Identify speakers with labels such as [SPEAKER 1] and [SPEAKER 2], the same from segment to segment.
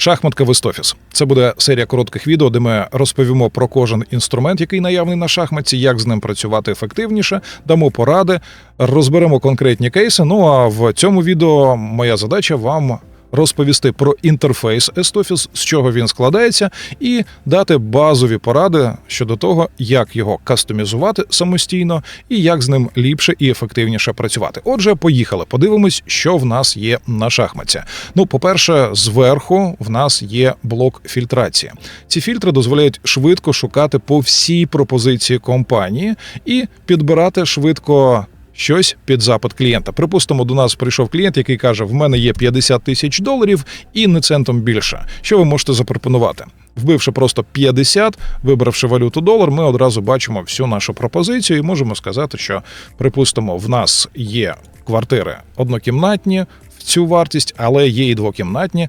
[SPEAKER 1] Шахматка Вестофіс. Це буде серія коротких відео, де ми розповімо про кожен інструмент, який наявний на шахматці, як з ним працювати ефективніше, дамо поради, розберемо конкретні кейси. Ну а в цьому відео моя задача вам розповісти про інтерфейс Estoffice, з чого він складається, і дати базові поради щодо того, як його кастомізувати самостійно і як з ним ліпше і ефективніше працювати. Отже, поїхали. Подивимось, що в нас є на шахматці. Ну, по-перше, зверху в нас є блок фільтрації. Ці фільтри дозволяють швидко шукати по всій пропозиції компанії і підбирати швидко. Щось під запит клієнта. Припустимо, до нас прийшов клієнт, який каже: в мене є 50 тисяч доларів і не центом більше. Що ви можете запропонувати? Вбивши просто 50, вибравши валюту долар, ми одразу бачимо всю нашу пропозицію і можемо сказати, що припустимо, в нас є квартири однокімнатні в цю вартість, але є і двокімнатні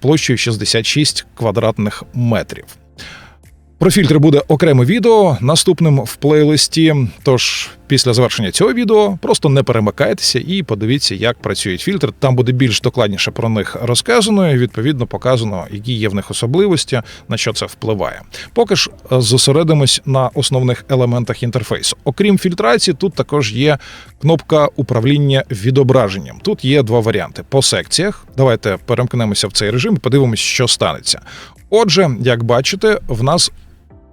[SPEAKER 1] площею 66 квадратних метрів. Про фільтри буде окреме відео наступним в плейлисті. Тож після завершення цього відео просто не перемикайтеся і подивіться, як працюють фільтри. Там буде більш докладніше про них розказано. і Відповідно, показано, які є в них особливості, на що це впливає. Поки ж е, зосередимось на основних елементах інтерфейсу. Окрім фільтрації, тут також є кнопка управління відображенням. Тут є два варіанти по секціях. Давайте перемкнемося в цей режим подивимось, що станеться. Отже, як бачите, в нас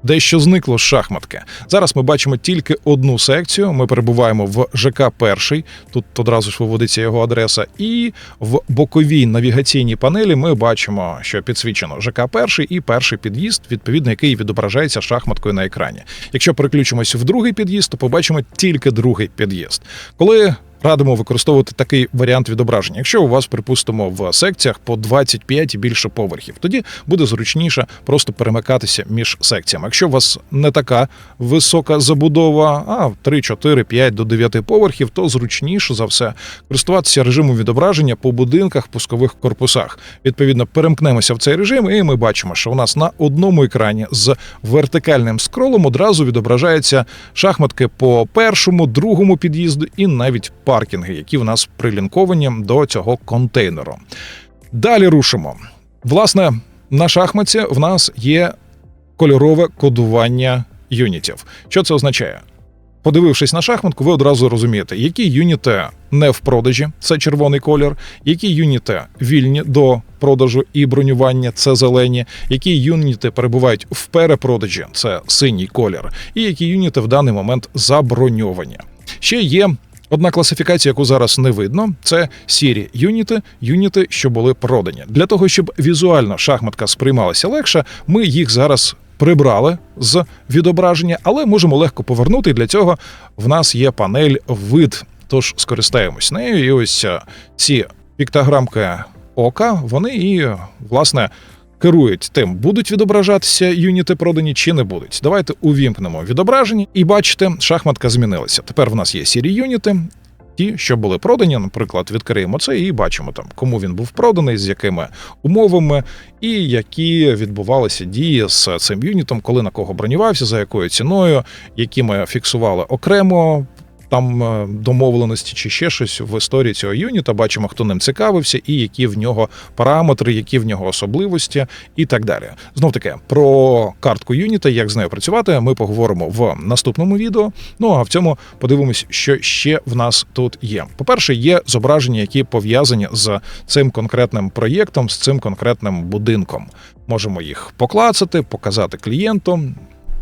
[SPEAKER 1] дещо зникло з шахматки. Зараз ми бачимо тільки одну секцію. Ми перебуваємо в ЖК перший. Тут одразу ж виводиться його адреса, і в боковій навігаційній панелі ми бачимо, що підсвічено ЖК перший і перший під'їзд, відповідно, який відображається шахматкою на екрані. Якщо переключимося в другий під'їзд, то побачимо тільки другий під'їзд. Коли радимо використовувати такий варіант відображення. Якщо у вас, припустимо, в секціях по 25 і більше поверхів, тоді буде зручніше просто перемикатися між секціями. Якщо у вас не така висока забудова, а 3, 4, 5 до 9 поверхів, то зручніше за все користуватися режимом відображення по будинках, пускових корпусах. Відповідно, перемкнемося в цей режим, і ми бачимо, що у нас на одному екрані з вертикальним скролом одразу відображаються шахматки по першому, другому під'їзду і навіть паркінги, які в нас прилінковані до цього контейнеру. Далі рушимо. Власне, на шахматці в нас є кольорове кодування юнітів. Що це означає? Подивившись на шахматку, ви одразу розумієте, які юніти не в продажі це червоний колір, які юніти вільні до продажу і бронювання це зелені, які юніти перебувають в перепродажі це синій колір, і які юніти в даний момент заброньовані. Ще є Одна класифікація, яку зараз не видно, це сірі юніти, юніти, що були продані. Для того щоб візуально шахматка сприймалася легше, ми їх зараз прибрали з відображення, але можемо легко повернути. Для цього в нас є панель вид. Тож скористаємось нею. І ось е, ці піктограмки ока, вони і власне керують тим, будуть відображатися юніти продані чи не будуть. Давайте увімкнемо відображення, і бачите, шахматка змінилася. Тепер в нас є сірі юніти. Ті, що були продані, наприклад, відкриємо це і бачимо там, кому він був проданий, з якими умовами, і які відбувалися дії з цим юнітом, коли на кого бронювався, за якою ціною, які ми фіксували окремо там е, домовленості чи ще щось в історії цього юніта. Бачимо, хто ним цікавився, і які в нього параметри, які в нього особливості, і так далі. Знов таки про картку юніта, як з нею працювати, ми поговоримо в наступному відео. Ну а в цьому подивимось, що ще в нас тут є. По перше, є зображення, які пов'язані з цим конкретним проєктом, з цим конкретним будинком. Можемо їх поклацати, показати клієнту.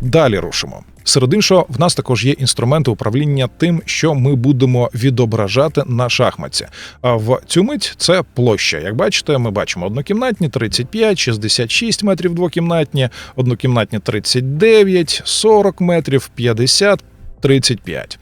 [SPEAKER 1] Далі рушимо. Серед іншого, в нас також є інструменти управління тим, що ми будемо відображати на шахматці. А в цю мить це площа. Як бачите, ми бачимо однокімнатні 35, 66 метрів двокімнатні, однокімнатні 39, 40 метрів, 50, 35.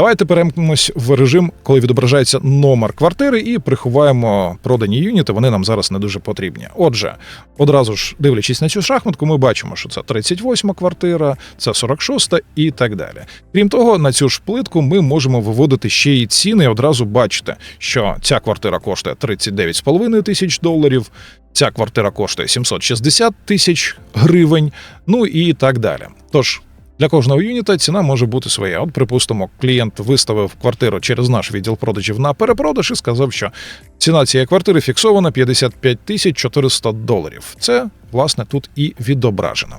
[SPEAKER 1] Давайте перемкнемось в режим, коли відображається номер квартири, і приховаємо продані юніти. Вони нам зараз не дуже потрібні. Отже, одразу ж дивлячись на цю шахматку, ми бачимо, що це 38 квартира, це 46 і так далі. Крім того, на цю ж плитку ми можемо виводити ще й ціни. Одразу бачите, що ця квартира коштує 39,5 тисяч доларів. Ця квартира коштує 760 тисяч гривень, ну і так далі. Тож Для кожного юніта ціна може бути своя. От, припустимо, клієнт виставив квартиру через наш відділ продажів на перепродаж і сказав, що ціна цієї квартири фіксована 55 тисяч 400 доларів. Це власне тут і відображено.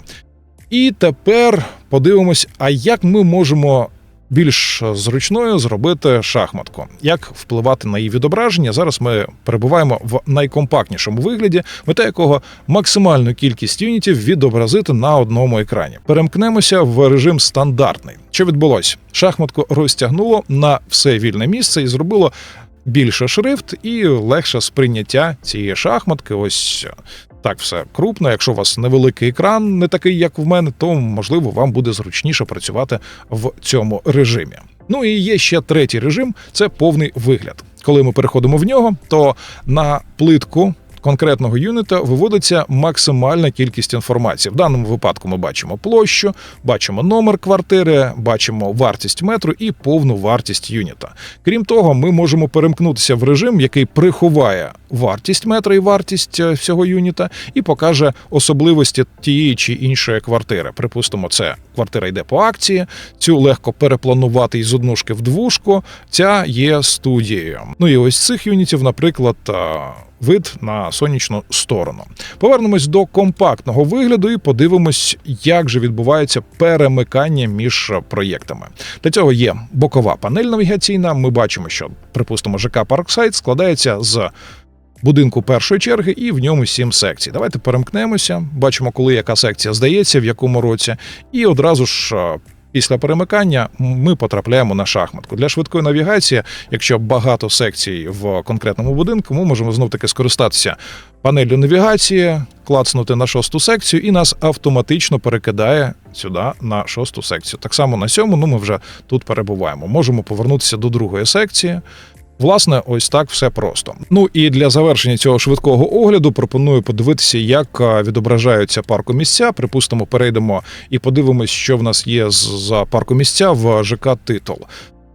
[SPEAKER 1] І тепер подивимось, а як ми можемо більш зручною зробити шахматку, як впливати на її відображення. Зараз ми перебуваємо в найкомпактнішому вигляді, мета якого максимальну кількість юнітів відобразити на одному екрані. Перемкнемося в режим стандартний. Що відбулося? Шахматку розтягнуло на все вільне місце і зробило. Більше шрифт і легше сприйняття цієї шахматки. Ось так все крупно. Якщо у вас невеликий екран, не такий, як в мене, то можливо вам буде зручніше працювати в цьому режимі. Ну і є ще третій режим це повний вигляд. Коли ми переходимо в нього, то на плитку. Конкретного юніта виводиться максимальна кількість інформації. В даному випадку ми бачимо площу, бачимо номер квартири, бачимо вартість метру і повну вартість юніта. Крім того, ми можемо перемкнутися в режим, який приховає вартість метра і вартість е, всього юніта, і покаже особливості тієї чи іншої квартири. Припустимо, це квартира йде по акції. Цю легко перепланувати із однушки в двушку. Ця є студією. Ну і ось цих юнітів, наприклад. Вид на сонячну сторону. Повернемось до компактного вигляду і подивимось, як же відбувається перемикання між проєктами. Для цього є бокова панель навігаційна. Ми бачимо, що припустимо, ЖК Парксайд складається з будинку першої черги, і в ньому сім секцій. Давайте перемкнемося. Бачимо, коли яка секція здається, в якому році, і одразу ж. Після перемикання ми потрапляємо на шахматку. Для швидкої навігації, якщо багато секцій в конкретному будинку, ми можемо знов таки скористатися панелью навігації, клацнути на шосту секцію, і нас автоматично перекидає сюди на шосту секцію. Так само на сьому, ну ми вже тут перебуваємо. Можемо повернутися до другої секції. Власне, ось так все просто. Ну і для завершення цього швидкого огляду пропоную подивитися, як а, відображаються паркомісця. Припустимо, перейдемо і подивимось, що в нас є за паркомісця в ЖК Титул.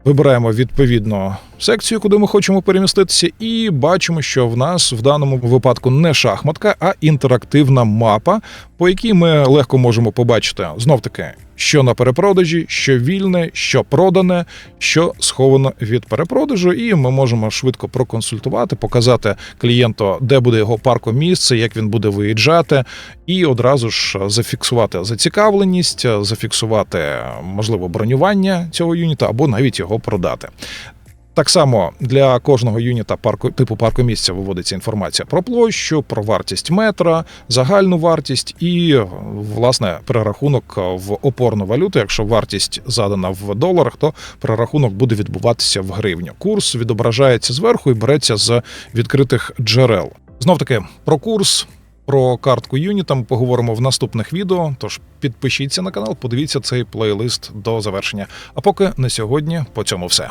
[SPEAKER 1] Вибираємо відповідно секцію, куди ми хочемо переміститися, і бачимо, що в нас в даному випадку не шахматка, а інтерактивна мапа, по якій ми легко можемо побачити знов таки, що на перепродажі, що вільне, що продане, що сховано від перепродажу, і ми можемо швидко проконсультувати, показати клієнту, де буде його паркомісце, як він буде виїжджати, і одразу ж зафіксувати зацікавленість, зафіксувати можливо бронювання цього юніта або навіть його продати. Так само для кожного юніта парку типу паркомісця виводиться інформація про площу, про вартість метра, загальну вартість і власне перерахунок в опорну валюту. Якщо вартість задана в доларах, то перерахунок буде відбуватися в гривню. Курс відображається зверху і береться з відкритих джерел. Знов таки про курс. Про картку Юніта ми поговоримо в наступних відео. Тож підпишіться на канал, подивіться цей плейлист до завершення. А поки на сьогодні по цьому все.